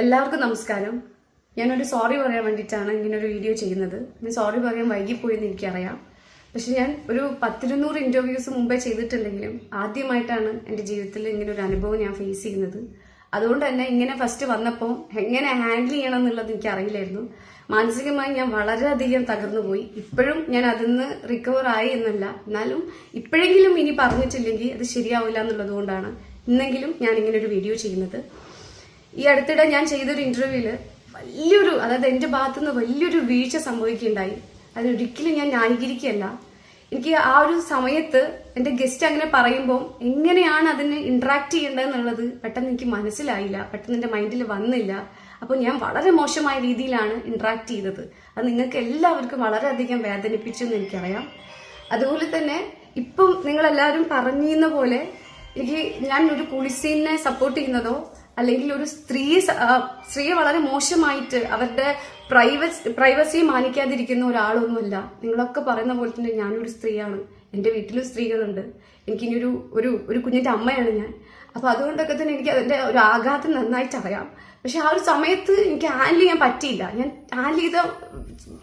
എല്ലാവർക്കും നമസ്കാരം. ഞാനൊരു സോറി പറയാൻ വേണ്ടിയിട്ടാണ് ഇങ്ങനെ ഒരു വീഡിയോ ചെയ്യുന്നത്. ഞാൻ സോറി പറയാൻ വൈകിപ്പോയെന്ന് എനിക്കറിയാം. പക്ഷെ ഞാൻ ഒരു പത്തിരുന്നൂറ് ഇന്റർവ്യൂസ് മുമ്പേ ചെയ്തിട്ടുണ്ടെങ്കിലും ആദ്യമായിട്ടാണ് എന്റെ ജീവിതത്തിൽ ഇങ്ങനെ ഒരു അനുഭവം ഞാൻ ഫേസ് ചെയ്യുന്നത്. അതുകൊണ്ട് തന്നെ ഇങ്ങനെ ഫസ്റ്റ് വന്നപ്പോൾ എങ്ങനെ ഹാൻഡിൽ ചെയ്യണം എന്നുള്ളത് എനിക്ക് അറിയില്ലായിരുന്നു മാനസികമായി ഞാൻ വളരെയധികം തകർന്നു പോയി ഇപ്പോഴും ഞാൻ അതിൽ നിന്ന് റിക്കവർ ആയി എന്നല്ല. എന്നാലും ഇപ്പോഴെങ്കിലും ഇനി പറഞ്ഞിട്ടില്ലെങ്കിൽ അത് ശരിയാവില്ല എന്നുള്ളത് കൊണ്ടാണ് ഇന്നെങ്കിലും ഞാൻ ഇങ്ങനെ ഒരു വീഡിയോ ചെയ്യുന്നത്. ഈ അടുത്തിടെ ഞാൻ ചെയ്തൊരു ഇന്റർവ്യൂവിൽ വലിയൊരു അതായത് എന്റെ ഭാഗത്തു നിന്ന് വലിയൊരു വീഴ്ച സംഭവിക്കുകയുണ്ടായി. അതിനൊരിക്കലും ഞാൻ ന്യായീകരിക്കുകയല്ല. എനിക്ക് ആ ഒരു സമയത്ത് എന്റെ ഗസ്റ്റ് അങ്ങനെ പറയുമ്പോൾ എങ്ങനെയാണ് അതിന് ഇന്ററാക്ട് ചെയ്യേണ്ടതെന്നുള്ളത് പെട്ടെന്ന് എനിക്ക് മനസ്സിലായില്ല. പെട്ടെന്ന് എന്റെ മൈൻഡിൽ വന്നില്ല. അപ്പോൾ ഞാൻ വളരെ മോശമായ രീതിയിലാണ് ഇന്ററാക്ട് ചെയ്തത്. അത് നിങ്ങൾക്ക് എല്ലാവർക്കും വളരെയധികം വേദനിപ്പിച്ചു എന്ന് എനിക്കറിയാം. അതുപോലെ തന്നെ ഇപ്പം നിങ്ങളെല്ലാവരും പറഞ്ഞിരുന്ന പോലെ എനിക്ക് ഞാൻ ഒരു കുളിസീനെ സപ്പോർട്ട് ചെയ്യുന്നതോ അല്ലെങ്കിൽ ഒരു സ്ത്രീ സ്ത്രീ വളരെ മോശമായിട്ട് അവരുടെ പ്രൈവസി പ്രൈവസി മാനിക്കാതിരിക്കുന്ന ഒരാളൊന്നുമല്ല. നിങ്ങളൊക്കെ പറയുന്ന പോലെ തന്നെ ഞാനൊരു സ്ത്രീയാണ്. എന്റെ വീട്ടിലും സ്ത്രീകളുണ്ട്. എനിക്കിനി ഒരു ഒരു ഒരു കുഞ്ഞിന്റെ അമ്മയാണ് ഞാൻ. അപ്പോൾ അതുകൊണ്ടൊക്കെ തന്നെ എനിക്ക് അതിന്റെ ഒരു ആഘാതം നന്നായിട്ട് അറിയാം. പക്ഷെ ആ ഒരു സമയത്ത് എനിക്ക് ഹാൻഡിൽ ചെയ്യാൻ പറ്റിയില്ല. ഞാൻ ഹാൻഡിൽ ചെയ്ത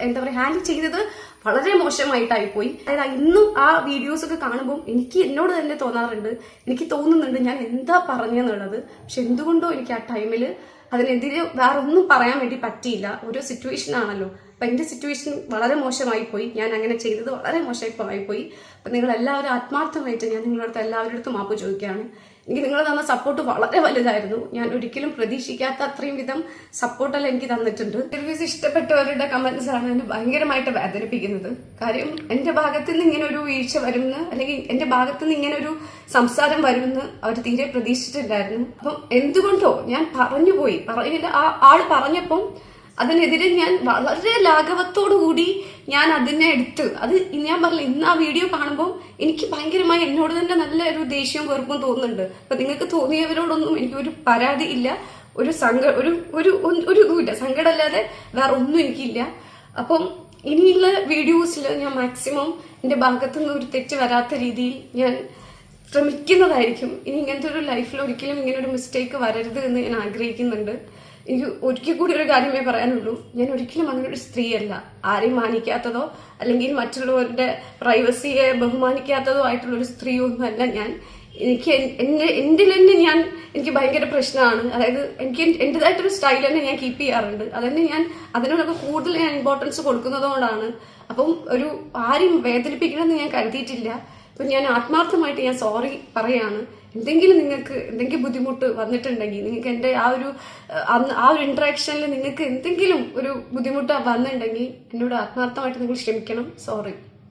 എന്താ പറയുക ഹാൻഡിൽ ചെയ്തത് വളരെ മോശമായിട്ടായി പോയി അതായത് ഇന്നും ആ വീഡിയോസ് ഒക്കെ കാണുമ്പോൾ എനിക്ക് എന്നോട് തന്നെ തോന്നാറുണ്ട്. എനിക്ക് തോന്നുന്നുണ്ട് ഞാൻ എന്താ പറഞ്ഞെന്നുള്ളത്. പക്ഷെ എന്തുകൊണ്ടോ എനിക്ക് ആ ടൈമിൽ അതിനെതിരെ വേറെ ഒന്നും പറയാൻ വേണ്ടി പറ്റിയില്ല. ഒരു സിറ്റുവേഷൻ ആണല്ലോ. അപ്പൊ എന്റെ സിറ്റുവേഷൻ വളരെ മോശമായി പോയി ഞാൻ അങ്ങനെ ചെയ്തത് വളരെ മോശമായി പോയി അപ്പൊ നിങ്ങൾ എല്ലാവരും ആത്മാർത്ഥമായിട്ട് ഞാൻ നിങ്ങളുടെ എല്ലാവരുടെ അടുത്തും മാപ്പ് ചോദിക്കുകയാണ്. എനിക്ക് നിങ്ങൾ തന്ന സപ്പോർട്ട് വളരെ വലുതായിരുന്നു. ഞാൻ ഒരിക്കലും പ്രതീക്ഷിക്കാത്ത അത്രയും വിധം സപ്പോർട്ടെല്ലാം എനിക്ക് തന്നിട്ടുണ്ട്. ഇന്റർവ്യൂസ് ഇഷ്ടപ്പെട്ടവരുടെ കമന്റ്സ് ആണ് എന്നെ ഭയങ്കരമായിട്ട് വേദനിപ്പിക്കുന്നത്. കാര്യം എന്റെ ഭാഗത്ത് നിന്ന് ഇങ്ങനെ ഒരു വീഴ്ച വരുമെന്ന് അല്ലെങ്കിൽ എന്റെ ഭാഗത്ത് നിന്ന് ഇങ്ങനെ ഒരു സംസാരം വരുമെന്ന് അവർ തീരെ പ്രതീക്ഷിച്ചിട്ടില്ലായിരുന്നു. അപ്പം എന്തുകൊണ്ടോ ഞാൻ പറഞ്ഞുപോയി പറയില്ല ആ ആൾ പറഞ്ഞപ്പം അതിനെതിരെ ഞാൻ വളരെ ലാഘവത്തോടു കൂടി ഞാൻ അതിനെ എടുത്ത് അത് ഞാൻ പറഞ്ഞില്ല ഇന്ന് ആ വീഡിയോ കാണുമ്പോൾ എനിക്ക് ഭയങ്കരമായി എന്നോട് തന്നെ നല്ല ഒരു ദേഷ്യവും വെറുപ്പും തോന്നുന്നുണ്ട്. അപ്പൊ നിങ്ങൾക്ക് തോന്നിയവരോടൊന്നും എനിക്ക് ഒരു പരാതി ഇല്ല ഒരു സങ്ക ഒരു ഒരു ഒരു ഇതുമില്ല സങ്കടമല്ലാതെ വേറെ ഒന്നും എനിക്കില്ല. അപ്പം ഇനിയുള്ള വീഡിയോസിൽ ഞാൻ മാക്സിമം എന്റെ ഭാഗത്തു നിന്ന് ഒരു തെറ്റ് വരാത്ത രീതിയിൽ ഞാൻ ശ്രമിക്കുന്നതായിരിക്കും. ഇനി ഇങ്ങനത്തെ ഒരു ലൈഫിൽ ഒരിക്കലും ഇങ്ങനെ ഒരു മിസ്റ്റേക്ക് വരരുത് എന്ന് ഞാൻ ആഗ്രഹിക്കുന്നുണ്ട്. എനിക്ക് ഒരിക്കൽ കൂടി ഒരു കാര്യമേ പറയാനുള്ളൂ. ഞാൻ ഒരിക്കലും അങ്ങനെ ഒരു സ്ത്രീയല്ല. ആരെയും മാനിക്കാത്തതോ അല്ലെങ്കിൽ മറ്റുള്ളവരുടെ പ്രൈവസിയെ ബഹുമാനിക്കാത്തതോ ആയിട്ടുള്ള ഒരു സ്ത്രീ ഒന്നുമല്ല ഞാൻ. എനിക്ക് എന്റെ എന്റെ തന്നെ ഞാൻ എനിക്ക് ഭയങ്കര പ്രശ്നമാണ്. അതായത് എനിക്ക് എന്റെതായിട്ടൊരു സ്റ്റൈൽ തന്നെ ഞാൻ കീപ്പ് ചെയ്യാറുണ്ട്. അതന്നെ ഞാൻ അതിനോടൊക്കെ കൂടുതൽ ഞാൻ ഇമ്പോർട്ടൻസ് കൊടുക്കുന്നതുകൊണ്ടാണ്. അപ്പം ഒരു ആരെയും വേദനിപ്പിക്കണമെന്ന് ഞാൻ കരുതിയിട്ടില്ല. അപ്പം ഞാൻ ആത്മാർത്ഥമായിട്ട് ഞാൻ സോറി പറയാണ്. എന്തെങ്കിലും നിങ്ങൾക്ക് എന്തെങ്കിലും ബുദ്ധിമുട്ട് വന്നിട്ടുണ്ടെങ്കിൽ നിങ്ങൾക്ക് എന്റെ ആ ഒരു ആ ഒരു ഇൻട്രാക്ഷനിൽ നിങ്ങൾക്ക് എന്തെങ്കിലും ഒരു ബുദ്ധിമുട്ട് വന്നിട്ടുണ്ടെങ്കിൽ എന്നോട് ആത്മാർത്ഥമായിട്ട് നിങ്ങൾ ക്ഷമിക്കണം. സോറി